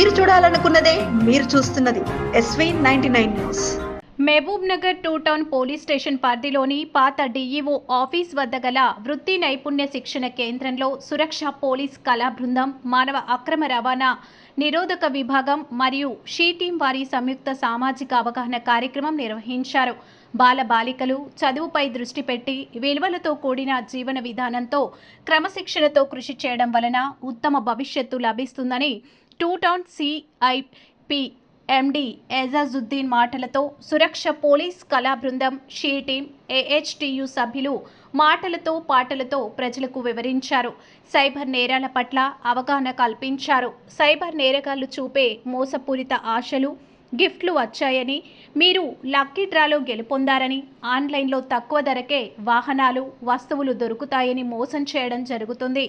మీరు చూడాలనుకున్నదే మీరు చూస్తున్నది SV ninety nine news Mahabub Nagar two town police station పరిధిలోని పాత డీఈఓ ఆఫీస్ వద్ద గల వృత్తి నైపుణ్య శిక్షణ కేంద్రంలో సురక్ష పోలీస్ కళా బృందం మానవ అక్రమ రవాణా నిరోధక విభాగం మరియు షీ టీం వారి సంయుక్త సామాజిక అవగాహన కార్యక్రమం నిర్వహించారు. బాల బాలికలు చదువుపై దృష్టి పెట్టి విలువలతో కూడిన జీవన విధానంతో క్రమశిక్షణతో కృషి చేయడం వలన ఉత్తమ భవిష్యత్తు లభిస్తుందని two town CIP MD Ejazuddin మాటలతో సురక్ష పోలీస్ కళా బృందం షీ టీం ఏహెచ్టియు సభ్యులు మాటలతో పాటలతో ప్రజలకు వివరించారు. సైబర్ నేరాల పట్ల అవగాహన కల్పించారు. సైబర్ నేరగాళ్ళు చూపే మోసపూరిత ఆశలు గిఫ్ట్లు వచ్చాయని మీరు లక్కీ డ్రాలో గెలుపొందారని ఆన్లైన్లో తక్కువ ధరకే వాహనాలు వస్తువులు దొరుకుతాయని మోసం చేయడం జరుగుతుంది.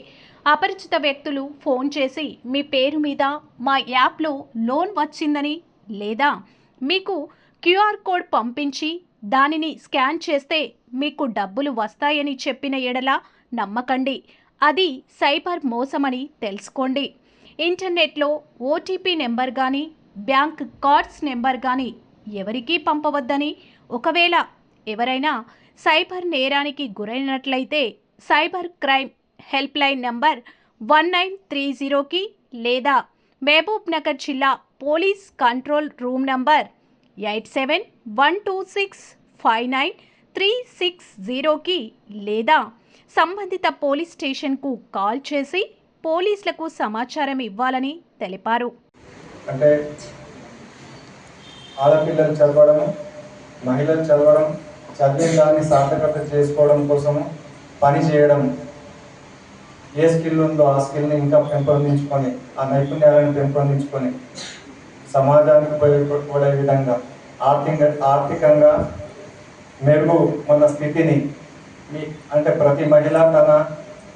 అపరిచిత వ్యక్తులు ఫోన్ చేసి మీ పేరు మీద మా యాప్లో లోన్ వచ్చిందని లేదా? మీకు క్యూఆర్ కోడ్ పంపించి దానిని స్కాన్ చేస్తే మీకు డబ్బులు వస్తాయని చెప్పిన ఎడల నమ్మకండి. అది సైబర్ మోసమని తెలుసుకోండి. ఇంటర్నెట్లో ఓటీపీ నెంబర్ కానీ బ్యాంక్ కార్డ్స్ నెంబర్ కానీ ఎవరికీ పంపవద్దని. ఒకవేళ ఎవరైనా సైబర్ నేరానికి గురైనట్లయితే cyber crime help line number one nine three జీరోకి లేదా మహబూబ్ నగర్ జిల్లా police control room number eight seven one two six five nine three six జీరోకి లేదా సంబంధిత పోలీస్ స్టేషన్కు కాల్ చేసి పోలీసులకు సమాచారం ఇవ్వాలని తెలిపారు. అంటే ఆడపిల్లలు చదవడము మహిళలు చదవడం చదివిన దాన్ని సార్థకత చేసుకోవడం కోసము పని చేయడం ఏ స్కిల్ ఉందో ఆ స్కిల్ని ఇంకా పెంపొందించుకొని ఆ నైపుణ్యాలను పెంపొందించుకొని సమాజానికి ఉపయోగపడే విధంగా ఆర్థిక ఆర్థికంగా మెరుగు మన స్థితిని మీ అంటే ప్రతి మహిళ తన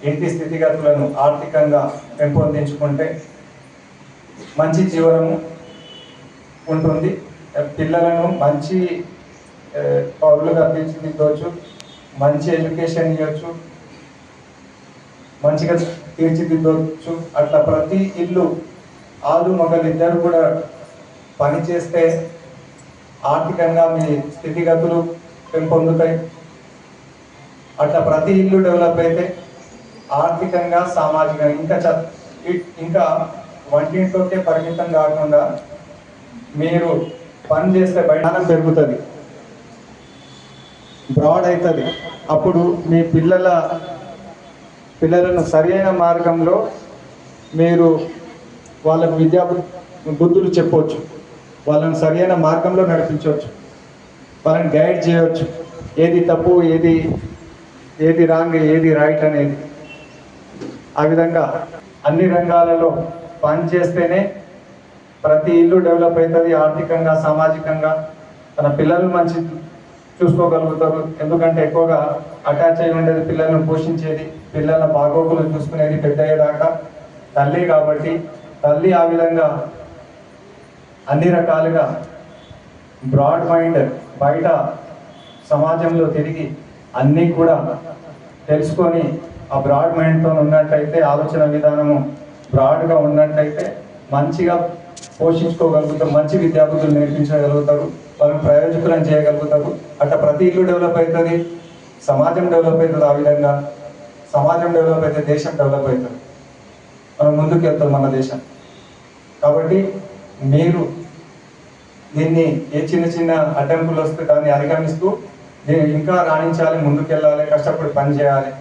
ఇంటి స్థితిగతులను ఆర్థికంగా పెంపొందించుకుంటే మంచి జీవనము ఉంటుంది. పిల్లలను మంచి ఆ, పౌరులుగా తీర్చిదిద్దవచ్చు మంచి ఎడ్యుకేషన్ ఇవ్వచ్చు. మంచిగా తీర్చిదిద్దవచ్చు అట్లా ప్రతి ఇల్లు ఆలు మగలు ఇద్దరు కూడా పని చేస్తే ఆర్థికంగా మీ స్థితిగతులు పెంపొందుతాయి. అట్లా ప్రతి ఇల్లు డెవలప్ అయితే ఆర్థికంగా సామాజికంగా ఇంకా చ ఇంకా వంటింట్లోకే పరిమితం కాకుండా మీరు పని చేస్తే బయట పెరుగుతుంది. బ్రాడ్ అవుతుంది అప్పుడు మీ పిల్లల పిల్లలను సరైన మార్గంలో మీరు వాళ్ళకు విద్యా బుద్ధులు చెప్పవచ్చు. వాళ్ళని సరైన మార్గంలో నడిపించవచ్చు. వాళ్ళని గైడ్ చేయవచ్చు. ఏది తప్పు ఏది ఏది రాంగ్ ఏది రైట్ అనేది. ఆ విధంగా అన్ని రంగాలలో పని చేస్తేనే ప్రతి ఇల్లు డెవలప్ అవుతుంది ఆర్థికంగా సామాజికంగా. తన పిల్లలు మంచి చూసుకోగలుగుతారు. ఎందుకంటే ఎక్కువగా అటాచ్ అయి ఉండేది పిల్లలను పోషించేది పిల్లల బాగోగులు చూసుకునేది పెద్ద అయ్యేదాకా తల్లి కాబట్టి తల్లి ఆ విధంగా అన్ని రకాలుగా బ్రాడ్ మైండ్ బయట సమాజంలో తిరిగి అన్నీ కూడా తెలుసుకొని ఆ బ్రాడ్ మైండ్తో ఉన్నట్టయితే ఆలోచన విధానము బ్రాడ్గా ఉన్నట్టయితే మంచిగా పోషించుకోగలుగుతారు మంచి విద్యార్థులు నేర్పించగలుగుతారు వాళ్ళు ప్రయోజకులను చేయగలుగుతారు. అట్లా ప్రతి ఇల్లు డెవలప్ అవుతుంది సమాజం డెవలప్ అవుతుంది ఆ విధంగా. సమాజం డెవలప్ అయితే దేశం డెవలప్ అవుతుంది. మనం ముందుకు వెళ్తాం మన దేశం. కాబట్టి మీరు దీన్ని ఏ చిన్న చిన్న అడ్డంకులు వస్తే దాన్ని అధిగమిస్తూ దీన్ని ఇంకా రాణించాలి ముందుకెళ్ళాలి కష్టపడి పని చేయాలి.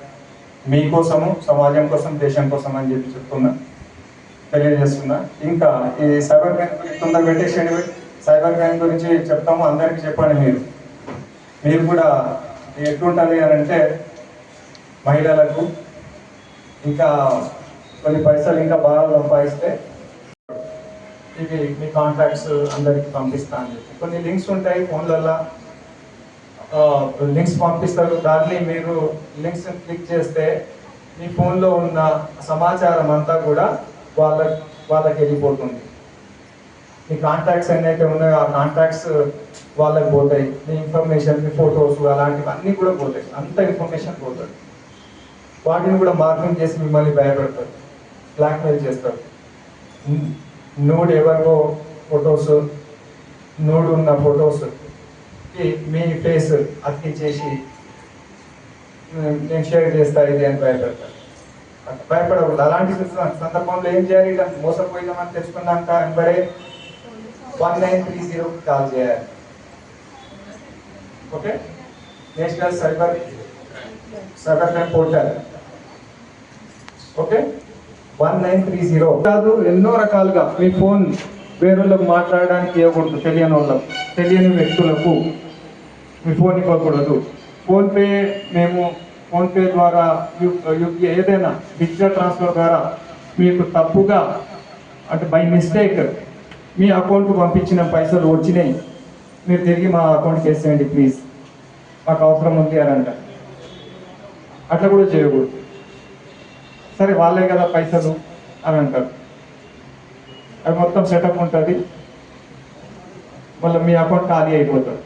మీకోసము సమాజం కోసం దేశం కోసం అని చెప్పి చెప్తున్నాను తెలియజేస్తున్నా. ఇంకా ఈ సైబర్ క్రైమ్ గురించి తొందర పెట్టేసేయండి సైబర్ క్రైమ్ గురించి చెప్తాము. అందరికీ చెప్పండి మీరు. మీరు కూడా ఎట్లుంటుంది అని అంటే మహిళలకు ఇంకా కొన్ని పైసలు ఇంకా బాగా సంపాదిస్తే ఇవి మీ కాంటాక్ట్స్ అందరికి పంపిస్తా అని చెప్పి. కొన్ని లింక్స్ ఉంటాయి ఫోన్లలో లింక్స్ పంపిస్తారు. దాన్ని మీరు లింక్స్ క్లిక్ చేస్తే మీ ఫోన్లో ఉన్న సమాచారం అంతా కూడా వాళ్ళ వాళ్ళకి వెళ్ళిపోతుంది. మీ కాంటాక్ట్స్ ఎన్నైతే ఉన్నాయో ఆ కాంటాక్ట్స్ వాళ్ళకి పోతాయి. మీ ఇన్ఫర్మేషన్ మీ ఫొటోస్ అలాంటివి అన్నీ కూడా పోతాయి. అంత ఇన్ఫర్మేషన్ పోతుంది వాటిని కూడా మార్కింగ్ చేసి మిమ్మల్ని భయపెడతారు. బ్లాక్మెయిల్ చేస్తారు. నూడ్ ఎవరికో ఫొటోస్ నూడ్ ఉన్న ఫొటోస్ మీ ఫేస్ అతికించేసి చేసి నేను షేర్ చేస్తా ఇది అని భయపెడతారు. భయపడకూడదు. అలాంటి సందర్భంలో ఏం చేయాలి? ఇలా మోసపోయినామని తెలుసుకున్నాక వెంబడే one nine three zero call చేయాలి. Okay? National cyber cyber crime portal. Okay? One nine three zero కాదు ఎన్నో రకాలుగా మీ ఫోన్ వేరేళ్ళకు మాట్లాడడానికి ఇవ్వకూడదు తెలియని వాళ్ళకు తెలియని వ్యక్తులకు. మీ ఫోన్ ఇవ్వకూడదు. ఫోన్పే మేము ఫోన్పే ద్వారా యు- ఏదైనా డిజిటల్ ట్రాన్స్ఫర్ ద్వారా మీకు తప్పుగా అంటే బై మిస్టేక్ మీ అకౌంట్కు పంపించిన పైసలు వచ్చినాయి మీరు తిరిగి మా అకౌంట్కి వేసేయండి ప్లీజ్ మాకు అవసరం ఉంది అని అంట అట్లా కూడా చేయకూడదు. సరే వాళ్ళే కదా పైసలు అని అంటారు. అది మొత్తం సెటప్ ఉంటుంది. మళ్ళీ మీ అకౌంట్ ఖాళీ అయిపోతుంది.